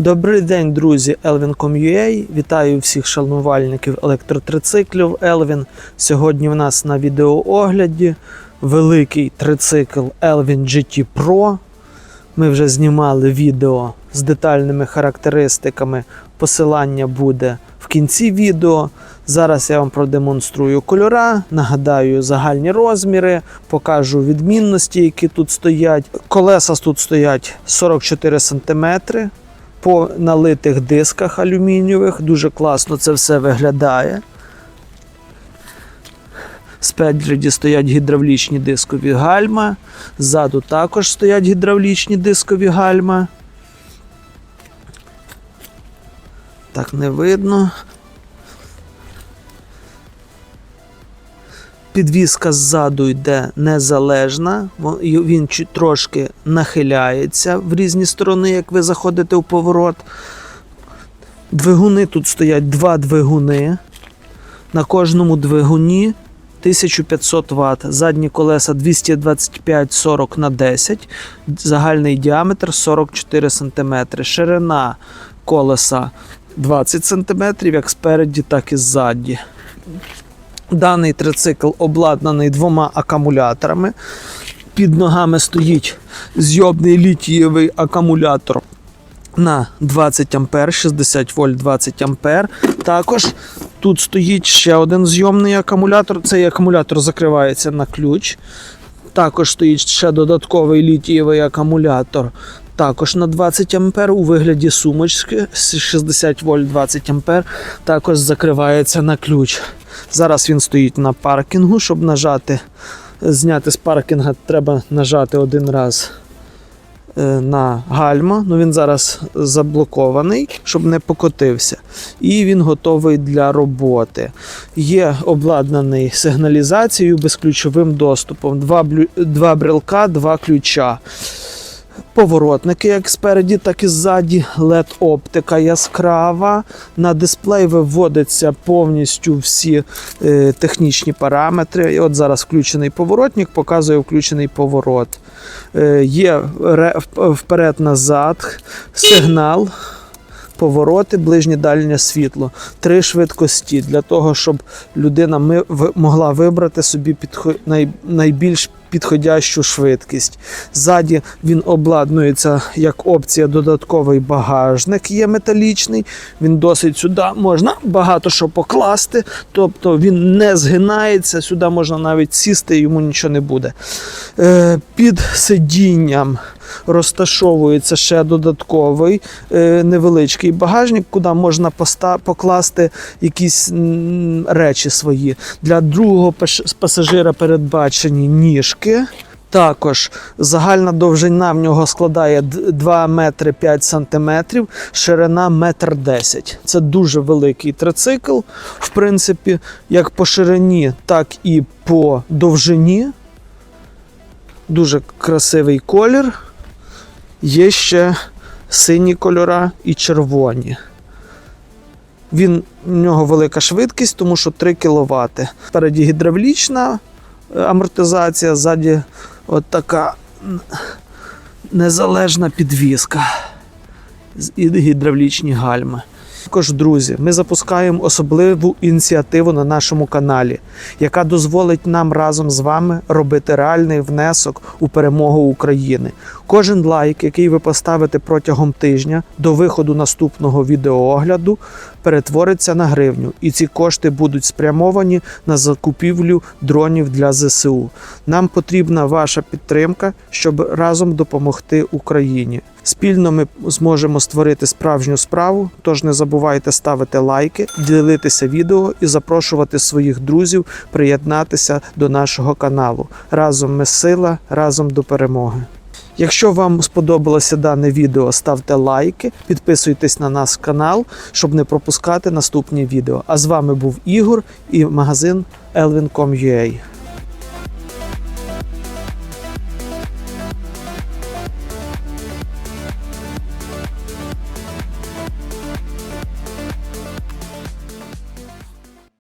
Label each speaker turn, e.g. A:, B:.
A: Добрий день, друзі, Elvin.com.ua. Вітаю всіх шанувальників електротрициклів Elvin. Сьогодні в нас на відеоогляді великий трицикл Elvin GT Pro. Ми вже знімали відео з детальними характеристиками. Посилання буде в кінці відео. Зараз я вам продемонструю кольора, нагадаю загальні розміри, покажу відмінності, які тут стоять. Колеса тут стоять 44 см по налитих дисках алюмінієвих. Дуже класно це все виглядає. Спереді стоять гідравлічні дискові гальма. Ззаду також стоять гідравлічні дискові гальма. Так не видно. Підвізка ззаду йде незалежна, він трошки нахиляється в різні сторони, як ви заходите в поворот. Двигуни тут стоять два двигуни. На кожному двигуні 1500 Вт. Задні колеса 225-40 на 10, загальний діаметр 44 см. Ширина колеса 20 см, як спереді, так і ззаді. Даний трицикл обладнаний двома акумуляторами. Під ногами стоїть зйобний літієвий акумулятор на 20 А, 60 вольт 20 А. Також тут стоїть ще один зйомний акумулятор. Цей акумулятор закривається на ключ. Також стоїть ще додатковий літієвий акумулятор. Також на 20 А у вигляді сумочки 60 вольт 20 А. Також закривається на ключ. Зараз він стоїть на паркінгу. Щоб нажати, зняти з паркінга, треба нажати один раз е, на гальма. Ну він зараз заблокований, щоб не покотився. І він готовий для роботи. Є обладнаний сигналізацією безключовим доступом. Два, блю- два брелка, два ключа. Поворотники як спереді, так і ззаді. led оптика яскрава. На дисплей виводяться повністю всі е, технічні параметри. І от зараз включений поворотник, показує включений поворот. Е, є вперед-назад, сигнал. Повороти, ближнє дальнє світло, три швидкості для того, щоб людина могла вибрати собі найбільш підходящу швидкість. Ззаді він обладнується як опція додатковий багажник є металічний. Він досить сюди можна багато що покласти, тобто він не згинається, сюди можна навіть сісти, йому нічого не буде. Е, під сидінням розташовується ще додатковий е, невеличкий багажник, куди можна покласти якісь речі свої. Для другого пасажира передбачені ніжки. Також загальна довжина в нього складає 2 метри 5 сантиметрів, ширина метр 10. Це дуже великий трицикл, в принципі, як по ширині, так і по довжині. Дуже красивий колір. Є ще сині кольора і червоні. Він, в нього велика швидкість, тому що 3 кВт. Спереді гідравлічна е, амортизація, ззаді от така незалежна підвіска і гідравлічні гальми. Також, друзі, ми запускаємо особливу ініціативу на нашому каналі, яка дозволить нам разом з вами робити реальний внесок у перемогу України. Кожен лайк, який ви поставите протягом тижня до виходу наступного відеоогляду, перетвориться на гривню, і ці кошти будуть спрямовані на закупівлю дронів для ЗСУ. Нам потрібна ваша підтримка, щоб разом допомогти Україні. Спільно ми зможемо створити справжню справу. Тож не забувайте ставити лайки, ділитися відео і запрошувати своїх друзів приєднатися до нашого каналу. Разом ми сила, разом до перемоги. Якщо вам сподобалося дане відео, ставте лайки, підписуйтесь на наш канал, щоб не пропускати наступні відео. А з вами був Ігор і магазин elvin.com.ua.